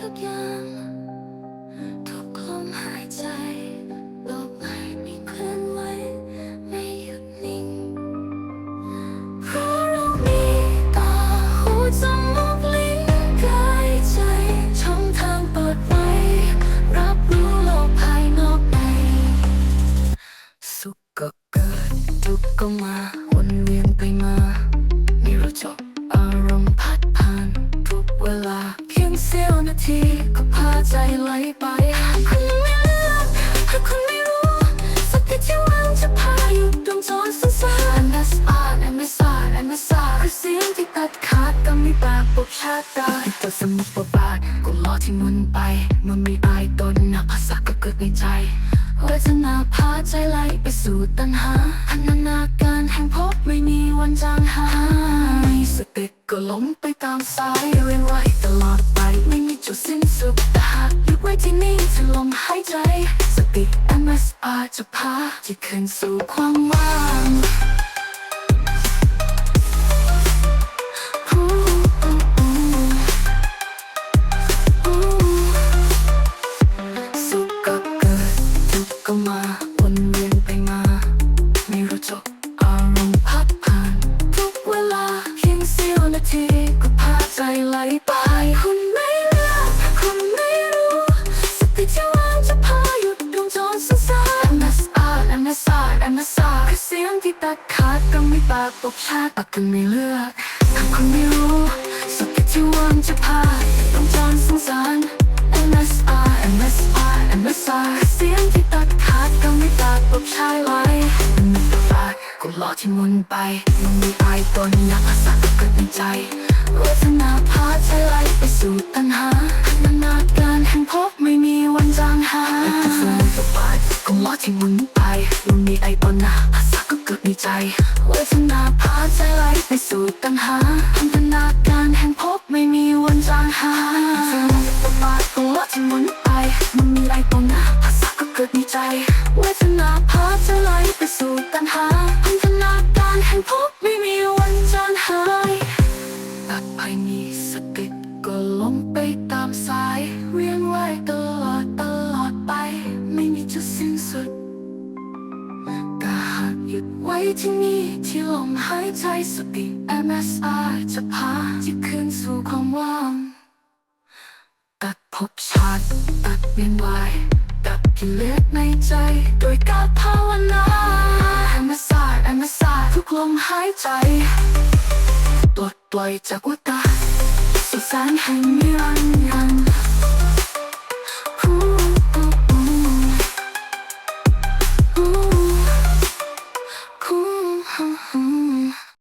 ทุกอย่างทุกลมหายใจโลกใบไม่เคลื่อนไหวไม่หยุดนิ่งเพราะเรามีตาหูจมูกลิ้นกายใจช่องทางเปิดไว้รับรู้โลกภายนอกในสุขก็เกิดทุกข์ก็มาวนเวียนไปมา เสี้ยวนาทีก็พาใจไหลไปหากคุณไม่เลือกหากคุณไม่รู้สักทีที่วางจะพาอยู่ดวงจรสั้นๆ MSR MSR MSR คือเสียงที่ตัดขาดก็ไม่ปากฏชาติได้ตัวสมุดประบาทก็ล้อที่มุนไปเมื่อมีอายตนนักภาษาก็เกิดในใจเวทนาพาใจไหลไปสู่ตัณหาพันนาการแห่งพบไม่มีวันจางหายสติก็หลงไปตามสายเวียนว่ นี่ถึงลมหายใจ สติ MSR จะพาที่คืนสู่ความว่าง ปากปกชาติปากกันไม่เลือกถ้าคุณไม่รู้สติที่วางจะพาดวงจรสั้นๆ MSR MSR MSR เสียงที่ตัดขาดก็ไม่ตัดปกชายไว้มันไม่ตัวบาดก็ล้อที่หมุนไปมันมีอายตนนักภาษาก็เกิดในใจเวทนาพาใจไหลไปสู่ตัณหาพันนาการแห่งพบไม่มีวันจางหายแต่สมตัวบาดก็ล้อที่หมุนไปมันมีไอตนนักภาษา ก็เกิดในใจเวทนาพาใจไหลไปสู่ตัณหาพันธนาการแห่งพบไม่มีวันจางหายตัวบาดก็ล้อที่หมุนไปมันมีไอตนนักภาษาก็เกิดในใจเวทนาพาใจไหลไปสู่ตัณหาพันธนาการแห่งพบไม่มีวันจางหายตัดภายมีสติก็ลงไปตามสาย เวียนว่ายตลอดตลอดไป ไม่มีจุดสิ้นสุด หยุดไว้ที่นี่ที่ลมหายใจสติ MSR จะพาจิตคืนสู่ความว่างตัดภพชาติตัดเวียนวายดับกิเลสในใจ โดยการภาวนา MSR MSR ทุกลมหายใจปลดปล่อยจากวัฏฏะสุสานแห่งนิรันดร์